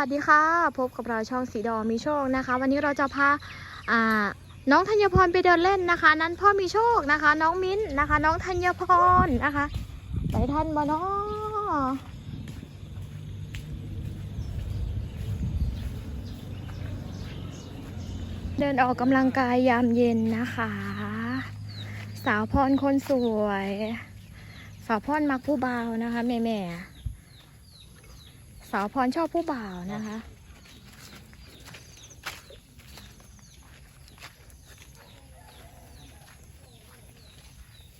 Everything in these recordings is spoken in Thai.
สวัสดีค่ะ พบกับเราช่องสีดอมีโชคนะคะ วันนี้เราจะพาอ่าน้องธัญพรไปเดินเล่นนะคะ นั้นพ่อมีโชคนะคะ น้องมิ้นนะคะ น้องธัญพรนะคะไปทันบ่เนาะเดินออกกำลังกายยามเย็นนะคะ สาวพรคนสวย สาวพรมักผู้เบานะคะ แม่แม่ สาวพรชอบผู้บ่าวนะคะ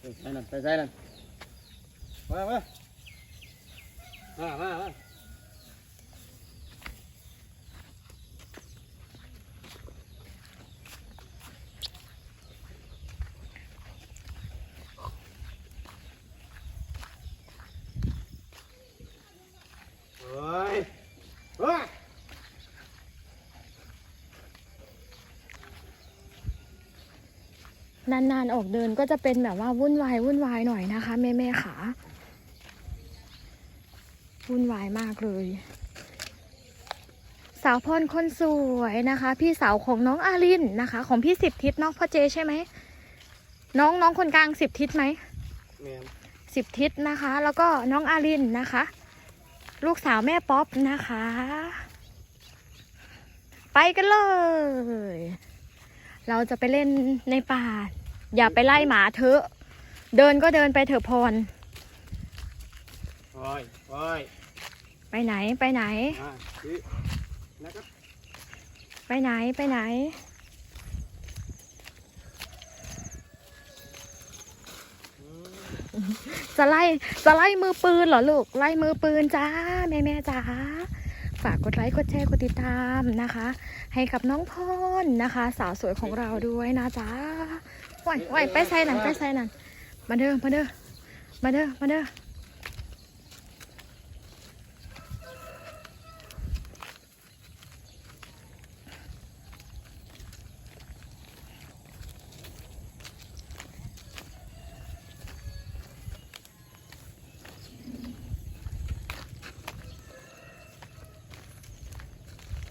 ไปใส่นั่นไปใส่นั่นมามามามามาโอ้ยโอ้ย นานๆออกเดินก็จะเป็นแบบว่าวุ่นวายวุ่นวายหน่อยนะคะ แม่แม่ๆขาวุ่นวายมากเลย สาวพรคนสวยนะคะ พี่สาวของน้องอารินนะคะ ของพี่สิบทิศเนอกพ่อเจใช่ไหมน้องน้องคนกลางสิบทิศไหมแม่นสิบทิศนะคะ แล้วก็น้องอารินนะคะ ลูกสาวแม่ป๊อปนะคะ ไปกันเลย เราจะไปเล่นในป่า อย่าไปไล่หมาเถอะ เดินก็เดินไปเถอะพร โอ้ยโอ้ยไปไหนไปไหน มาดิแล้วก็ไปไหนไปไหนอืมจะไล่จะไล่มือปืนเหรอลูก ไล่มือปืนจ้า แม่แม่จ้า ฝากกดไลค์กดแชร์กดติดตามนะคะ ให้กับน้องพรนะคะ สาวสวยของเราด้วยนะจ้า ไหวไหวไปใส่นันไปใส่นันมาเด้อมาเด้อมาเด้อมาเด้อ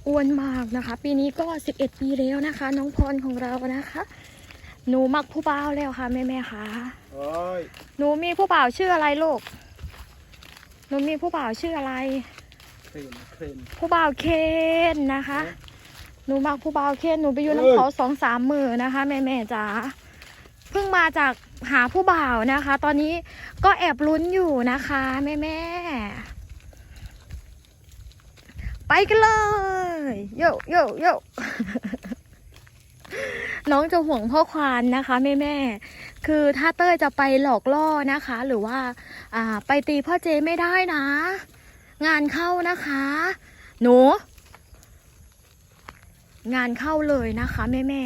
อ้วนมากนะคะ ปีนี้ก็ 11 ปีแล้วนะคะ น้องพรของเรานะคะ หนูมักผู้บ่าวแล้วค่ะแม่แม่ๆค่ะโอ้ยหนูมีผู้บ่าวชื่ออะไรลูกหนูมีผู้บ่าวชื่ออะไรครีมครีมผู้บ่าวเคนนะคะเอ๊ะหนูมักผู้บ่าวเคนหนูไปอยู่เอ้ย น้ำเขาสองสามมือนะคะแม่แม่ๆจ๋าเพิ่งมาจากหาผู้บ่าวนะคะ ตอนนี้ก็แอบลุ้นอยู่นะคะแม่แม่ๆไปกันเลยโยโยโย น้องจะห่วงพ่อควานนะคะแม่แม่คือถ้าเต้ยจะไปหลอกล่อนะคะ หรือว่าอ่าไปตีพ่อเจไม่ได้นะ งานเข้านะคะ หนู งานเข้าเลยนะคะแม่แม่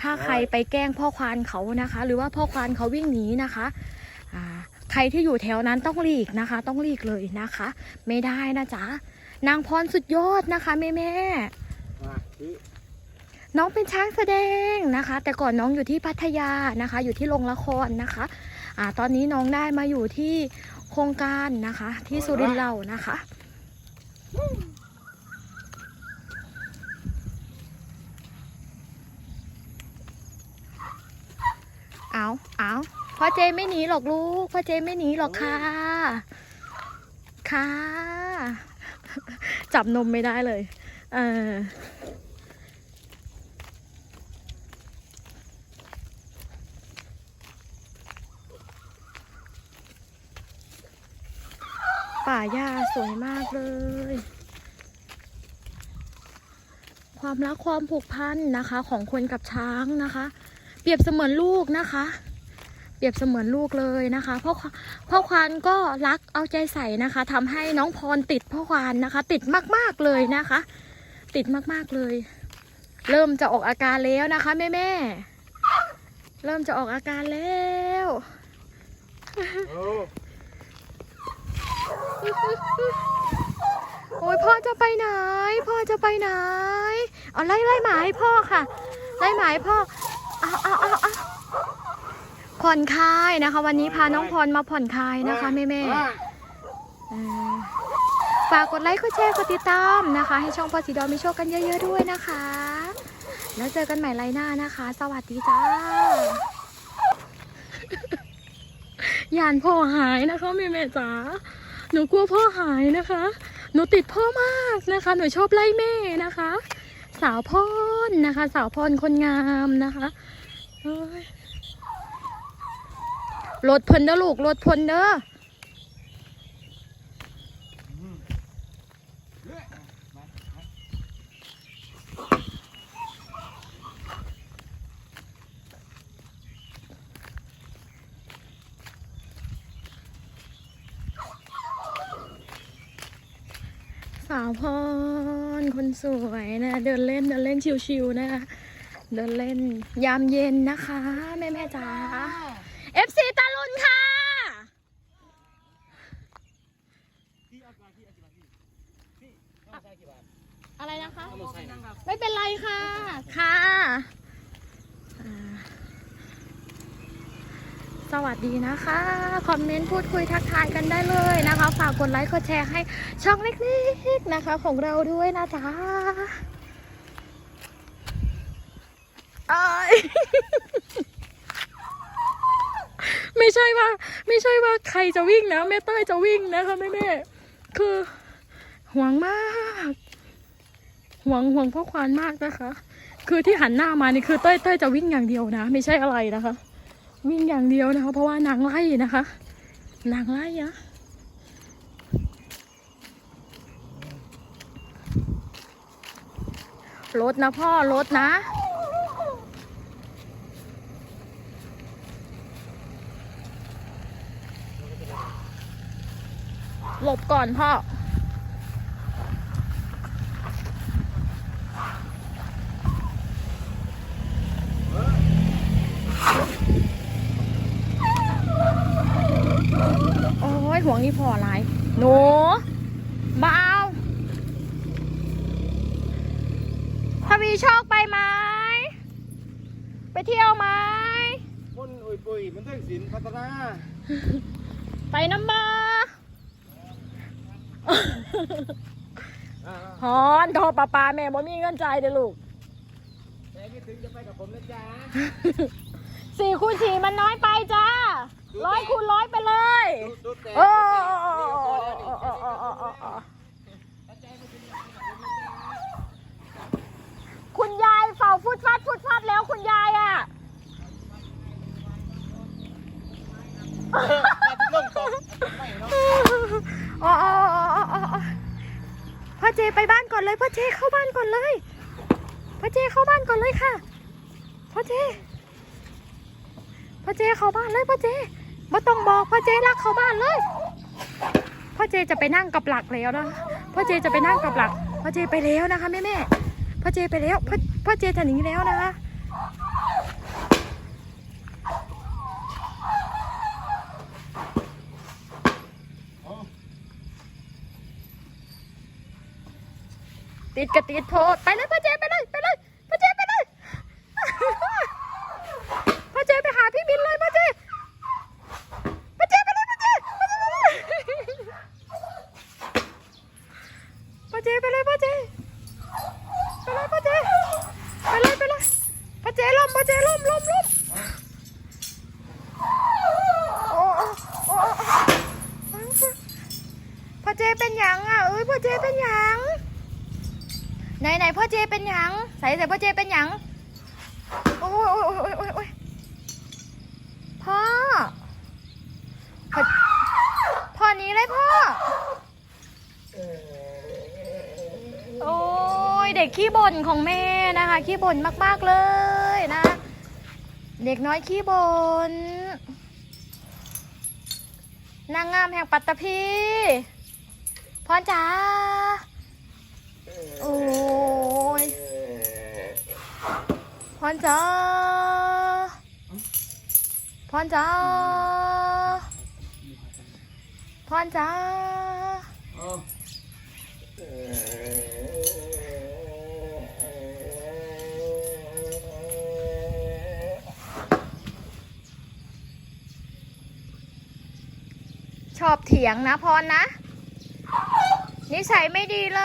ถ้าใครไปแกล้งพ่อควานเขานะคะ หรือว่าพ่อควานเขาวิ่งหนีนะคะอ่าใครที่อยู่แถวนั้นต้องหลีกนะคะ ต้องหลีกเลยนะคะ ไม่ได้นะจ๊ะนางพรสุดยอดนะคะแม่แม่ น้องเป็นช้างแสดงนะคะ แต่ก่อนน้องอยู่ที่พัทยานะคะ อยู่ที่โรงละครนะคะอ่าตอนนี้น้องได้มาอยู่ที่โครงการนะคะ ที่สุรินทร์เรานะคะเอาเอาพ่อเจไม่หนีหรอกลูกพ่อเจไม่หนีหรอกค่ะ ค่ะ จับนมไม่ได้เลย เออ ป่าหญ้าสวยมากเลย ความรักความผูกพันนะคะ ของคนกับช้างนะคะ เปรียบเสมือนลูกนะคะ เปรียบเสมือนลูกเลยนะคะพ่อพ่อควานก็รักเอาใจใส่นะคะทำให้น้องพรติดพ่อควานนะคะ ติดมากๆเลยนะคะ ติดมากๆเลย เริ่มจะออกอาการแล้วนะคะแม่แม่เริ่มจะออกอาการแล้ว โอ้โอ้ยพ่อจะไปไหน พ่อจะไปไหน เอาไล่ไล่หมาให้พ่อค่ะ ไล่หมาให้พ่อเอาเอาเอาเอาผ่อนคลายนะคะ วันนี้พาน้องพรมาผ่อนคลายนะคะแม่แม่มาๆเออฝากกดไลค์กดแชร์กดติดตามนะคะ ให้ช่องพอสีดอมมีโชคกันเยอะ ๆ ด้วยนะคะ แล้วเจอกันใหม่ไลน์หน้านะคะ สวัสดีจ้ายานพ่อหายนะคะแม่แม่จ๋า หนูกลัวพ่อหายนะคะ หนูติดพ่อมากนะคะ หนูชอบไล่แม่นะคะ สาวพรนะคะ สาวพรคนงามนะคะรถเพิ่นเด้อลูกรถเพิ่นเด้อ สาวพรคนสวยนะ เดินเล่นเดินเล่นชิวๆนะคะเดินเล่นยามเย็นนะคะ แม่แม่จ๋า FC ตาลุนค่ะ อะไรนะคะ ไม่เป็นไรค่ะ ค่ะ สวัสดีนะคะ คอมเมนต์พูดคุยทักทายกันได้เลยนะคะ ฝากกดไลค์กดแชร์ให้ช่องเล็กๆนะคะของเราด้วยนะจ๊ะเอ้ยไม่ใช่ว่า ไม่ใช่ว่าใครจะวิ่งนะแม่เต้ยจะวิ่งนะคะแม่แม่คือห่วงมากห่วงห่วงพ่อควานมากนะคะ คือที่หันหน้ามานี่คือเต้ยเต้ยจะวิ่งอย่างเดียวนะ ไม่ใช่อะไรนะคะ วิ่งอย่างเดียวนะคะ เพราะว่านางไล่นะคะ นางไล่อะรถนะพ่อรถนะ หลบก่อนพ่อ โอ้ย ห่วงอีพออะไรหนูเบเอาทวีโชคไปไหม ไปเที่ยวไหมคนอุยปุยมันเรื่องศิลป์พัฒนาไปน้ำมาอ่าฮอนโทรปลาปลาแม่บ่มีเงินจ่ายเด้อลูกๆแต่คิดถึงจะไปกับผมนะจ๊ะสี่คูณสี่มันน้อยไปจ้า ร้อยคูณร้อยไปเลยดูแต่โอ้คุณยายเฝ้าฟุดฟัดฟุดฟัดแล้วคุณยายอะเริ่มตกไม่เนาะอ๋ออ๋ออ๋ออ๋ออ๋อพ่อเจไปบ้านก่อนเลยพ่อเจเข้าบ้านก่อนเลยพ่อเจเข้าบ้านก่อนเลยค่ะพ่อเจพ่อเจเข้าบ้านเลยพ่อเจ ไม่ต้องบอกพ่อเจรักเขาบ้านเลยพ่อเจจะไปนั่งกับหลักแล้วนะพ่อเจจะไปนั่งกับหลักพ่อเจไปแล้วนะคะแม่แม่พ่อเจไปแล้วพ่อพ่อเจจะหนีแล้วนะคะติดกระติดโพดไปเลยพ่อเจไปเลยไปเลยไปเลย พ่อเจไปหาพี่บินเลยพ่อเจพ่อเจไปเลยพ่อเจพ่อเจไปเลยพ่อเจไปเลยพ่อเจไปเลยไปเลยพ่อเจล้มพ่อเจล้มล้มล้มโอ้โอ้โอ้พ่อเจเป็นหยังอะเอ้ยพ่อเจเป็นหยัง ไหนไหนพ่อเจเป็นห ยังใส่ใส่พ่อเจเป็นยังโอ้ยโอ้ยโอ้ยโอ้ยโอ้ยพ่อพ่อหนี้เลยพ่อ โอ้ยเด็กขี้บ่นของแม่นะคะ ขี้บ่นมาก ๆ เลยนะ เด็กน้อยขี้บ่นนางงามแห่งปัตตภีพ่อจ๋าโอ้ย พรจ้าพรจ้าพรจ้าชอบเถียงนะพรนะนิสัยไม่ดีเล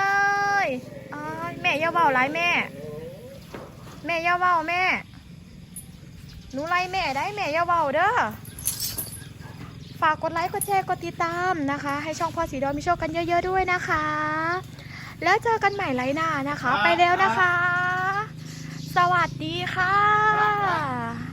ยอ๋อแม่อย่าเบาไรแม่ แม่ย่าเบาแม่ หนูไล่แม่ได้แม่ย่าเบาเด้อ ฝากกดไลค์ กดแชร์ กดติดตามนะคะ ให้ช่องพ่อสีดอมมีโชคกันเยอะ ๆ ด้วยนะคะ แล้วเจอกันใหม่ไลน์หน้านะคะ ไปแล้วนะคะ สวัสดีค่ะ